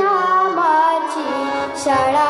নাম আছে সারা